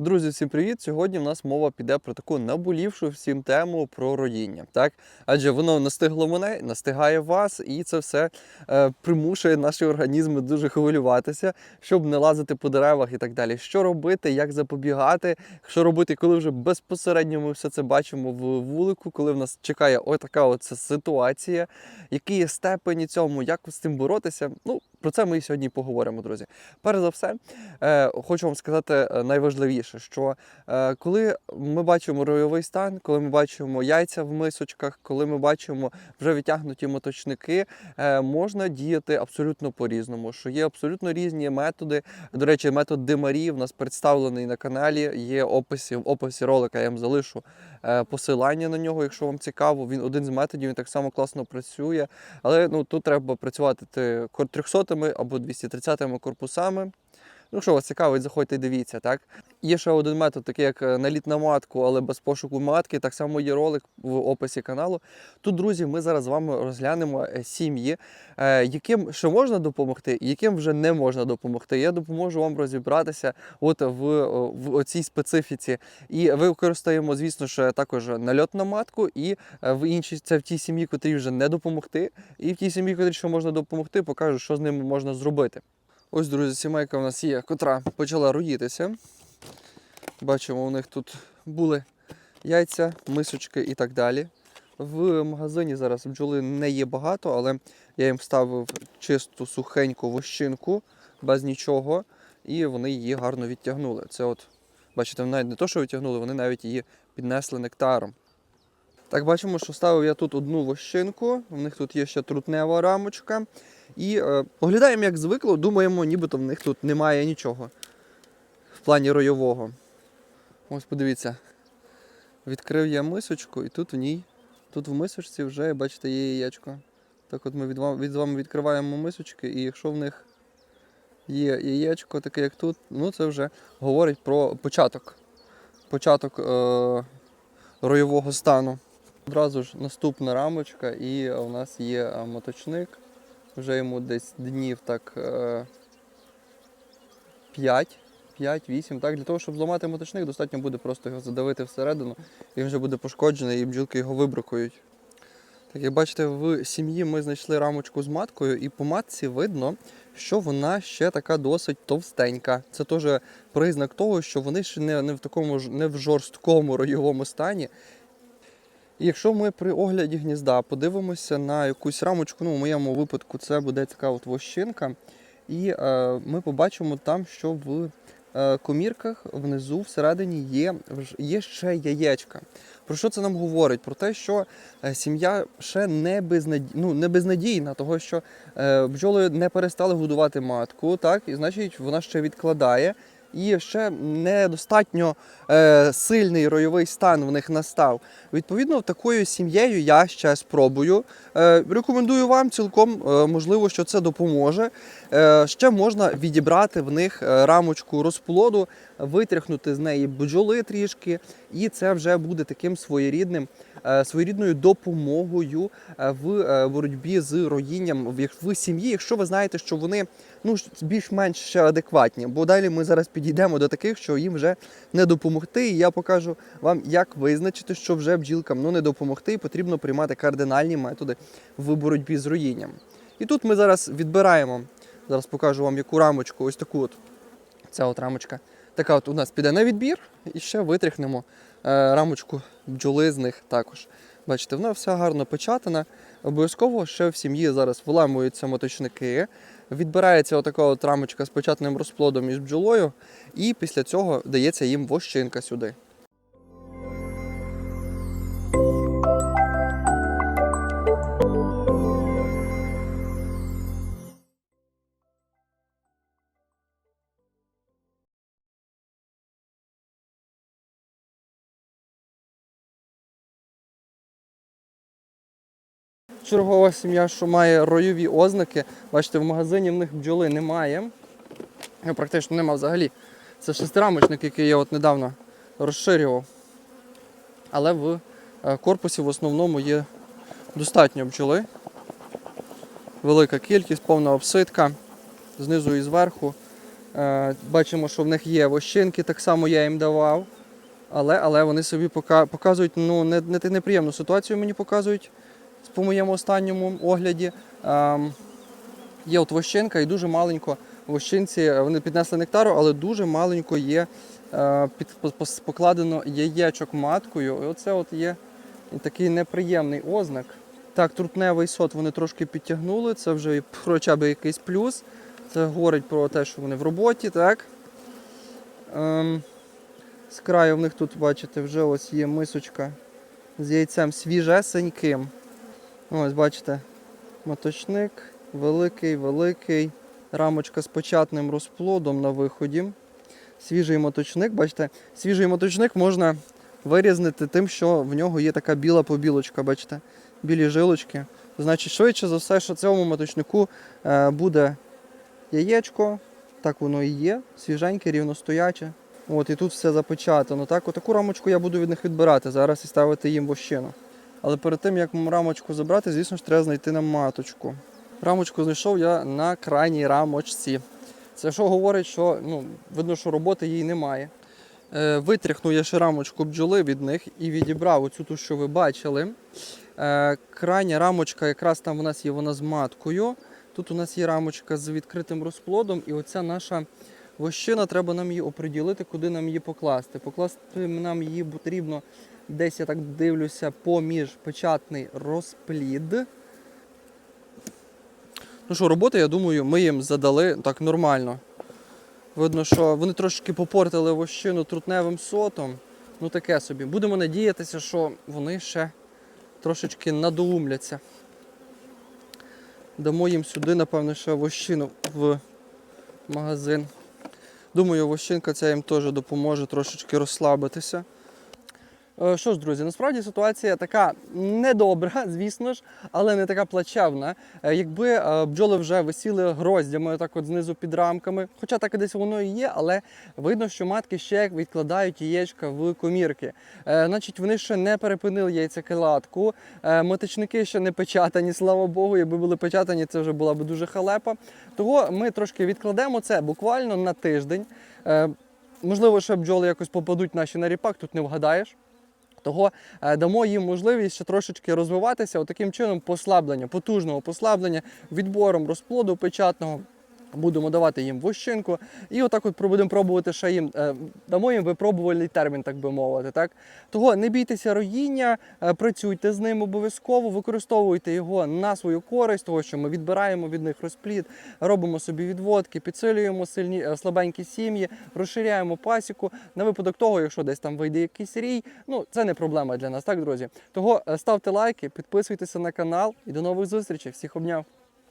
Друзі, всім привіт! Сьогодні в нас мова піде про таку наболівшу всім тему про роїння. Так? Адже воно настигло мене, настигає вас, і це все е, примушує наші організми дуже хвилюватися, щоб не лазити по деревах і так далі. Що робити, як запобігати, що робити, коли вже безпосередньо ми все це бачимо в вулику, коли в нас чекає отака оця ситуація, які є степені цьому, як з цим боротися. Ну, про це ми і сьогодні поговоримо, друзі. Перш за все, е, хочу вам сказати е, найважливіше, що е, коли ми бачимо ройовий стан, коли ми бачимо яйця в мисочках, коли ми бачимо вже відтягнуті моточники, е, можна діяти абсолютно по-різному, що є абсолютно різні методи. До речі, метод димарі в нас представлений на каналі. Є описі в описі ролика. Я вам залишу е, посилання на нього, якщо вам цікаво. Він один з методів, він так само класно працює. Але ну тут треба працювати 300 220 або 230 корпусами. Ну, якщо вас цікавить, заходьте і дивіться, так? Є ще один метод, такий як е, наліт на матку, але без пошуку матки. Так само є ролик в описі каналу. Тут, друзі, ми зараз з вами розглянемо е, сім'ї, е, яким ще можна допомогти, яким вже не можна допомогти. Я допоможу вам розібратися от в, в цій специфіці. І використаємо, звісно ж, також нальот на матку, і в іншій це в тій сім'ї, котрій вже не допомогти. І в тій сім'ї, котрій ще можна допомогти, покажу, що з ними можна зробити. Ось, друзі, сімейка в нас є, котра почала роїтися. Бачимо, у них тут були яйця, мисочки і так далі. В магазині зараз бджоли не є багато, але я їм вставив чисту сухеньку вощинку без нічого, і вони її гарно відтягнули. Це от, бачите, навіть не то, що відтягнули, вони навіть її піднесли нектаром. Так, бачимо, що ставив я тут одну вощинку, в них тут є ще трутнева рамочка. І е, поглядаємо, як звикло, думаємо, нібито в них тут немає нічого в плані ройового. Ось подивіться. Відкрив я мисочку, і тут в ній, тут в мисочці вже, бачите, є яєчко. Так от ми від, вам, від вами відкриваємо мисочки, і якщо в них є яєчко, таке як тут, ну це вже говорить про початок. Початок е, ройового стану. Одразу ж наступна рамочка, і у нас є е, моточник. Вже йому десь днів так 5, 5-8. Так, для того, щоб зламати моточник, достатньо буде просто його задавити всередину, він вже буде пошкоджений, і бджілки його вибракують. Так, як бачите, в сім'ї ми знайшли рамочку з маткою, і по матці видно, що вона ще така досить товстенька. Це теж признак того, що вони ще не, не в такому ж не в жорсткому ройовому стані. Якщо ми при огляді гнізда подивимося на якусь рамочку, ну в моєму випадку це буде така от вощинка, і е, ми побачимо там, що в е, комірках внизу всередині є, є ще яєчка. Про що це нам говорить? Про те, що е, сім'я ще не, безнаді... ну, не безнадійна, того що е, бджоли не перестали годувати матку, так, і значить вона ще відкладає. І ще недостатньо е, сильний ройовий стан в них настав. Відповідно, такою сім'єю я ще спробую. Е, рекомендую вам цілком, е, можливо, що це допоможе. Е, ще можна відібрати в них е, рамочку розплоду, витряхнути з неї бджоли трішки, і це вже буде таким своєрідним, своєрідною допомогою е, в е, боротьбі з роїнням в сім'ї, якщо ви знаєте, що вони ну, більш-менш ще адекватні. Бо далі ми зараз підійдемо до таких, що їм вже не допомогти. І я покажу вам, як визначити, що вже бджілкам ну, не допомогти, і потрібно приймати кардинальні методи в боротьбі з роїнням. І тут ми зараз відбираємо, зараз покажу вам яку рамочку, ось таку от. Ця от рамочка. Така от у нас піде на відбір, і ще витряхнемо е, рамочку бджоли з них також. Бачите, вона вся гарно печатана. Обов'язково ще в сім'ї зараз виламуються моточники. Відбирається отака от рамочка з печатним розплодом із бджолою, і після цього дається їм вощинка сюди. Чергова сім'я, що має ройові ознаки. Бачите, в магазині в них бджоли немає. Практично нема взагалі. Це шестирамочник, який я от недавно розширював. Але в е, корпусі в основному є достатньо бджоли. Велика кількість, повна обсидка. Знизу і зверху. Е, бачимо, що в них є вощинки, так само я їм давав. Але, але вони собі показують ну, не, не, неприємну ситуацію мені показують по моєму останньому огляді. Ем, є от вощинка і дуже маленько вощинці, е, вони піднесли нектару, але дуже маленько є е, під, покладено яєчок маткою. І оце от є такий неприємний ознак. Так, трутневий сот вони трошки підтягнули, це вже хоча б якийсь плюс. Це говорить про те, що вони в роботі, так? Ем, з краю в них тут, бачите, вже ось є мисочка з яйцем свіжесеньким. Ось, бачите, моточник великий, великий. Рамочка з початним розплодом на виході. Свіжий моточник, бачите, свіжий моточник можна вирізнити тим, що в нього є така біла побілочка, бачите, білі жилочки. Значить, швидше за все, що цьому моточнику е, буде яєчко, так воно і є, свіженьке, рівностояче. От, і тут все запечатано. Так, отаку рамочку я буду від них відбирати зараз і ставити їм вощину. Але перед тим, як рамочку забрати, звісно ж, треба знайти нам маточку. Рамочку знайшов я на крайній рамочці. Це що говорить, що ну, видно, що роботи їй немає. Е, витряхнув я ще рамочку бджоли від них і відібрав оцю ту, що ви бачили. Е, крайня рамочка, якраз там у нас є вона з маткою. Тут у нас є рамочка з відкритим розплодом, і оця наша вощина, треба нам її оприділити, куди нам її покласти. Покласти нам її потрібно десь, я так дивлюся, поміж печатний розплід. Ну що, роботи, я думаю, ми їм задали так нормально. Видно, що вони трошки попортили вощину трутневим сотом. Ну таке собі. Будемо надіятися, що вони ще трошечки надоумляться. Дамо їм сюди, напевно, ще вощину в магазин. Думаю, вощинка ця їм теж допоможе трошечки розслабитися. Е, Що ж, друзі, насправді ситуація така недобра, звісно ж, але не така плачевна. Е, Якби е, бджоли вже висіли гроздями так от знизу під рамками, хоча так і десь воно і є, але видно, що матки ще відкладають яєчка в комірки. Значить, вони ще не перепинили яйцекладку, е, маточники ще не печатані, слава Богу. Якби були печатані, це вже була б дуже халепа. Того ми трошки відкладемо це буквально на тиждень. Можливо, ще бджоли якось попадуть наші на ріпак, тут не вгадаєш. Того е, дамо їм можливість ще трошечки розвиватися таким чином послаблення, потужного послаблення, відбором розплоду печатного. Будемо давати їм вощинку, і отак от будемо пробувати ще їм, е, дамо їм випробувальний термін, так би мовити. Так? Того не бійтеся роїння, е, працюйте з ним обов'язково, використовуйте його на свою користь, того що ми відбираємо від них розплід, робимо собі відводки, підсилюємо сильні е, слабенькі сім'ї, розширяємо пасіку на випадок того, якщо десь там вийде якийсь рій. Ну це не проблема для нас, так друзі. Того ставте лайки, підписуйтеся на канал і до нових зустрічей. Всіх обняв.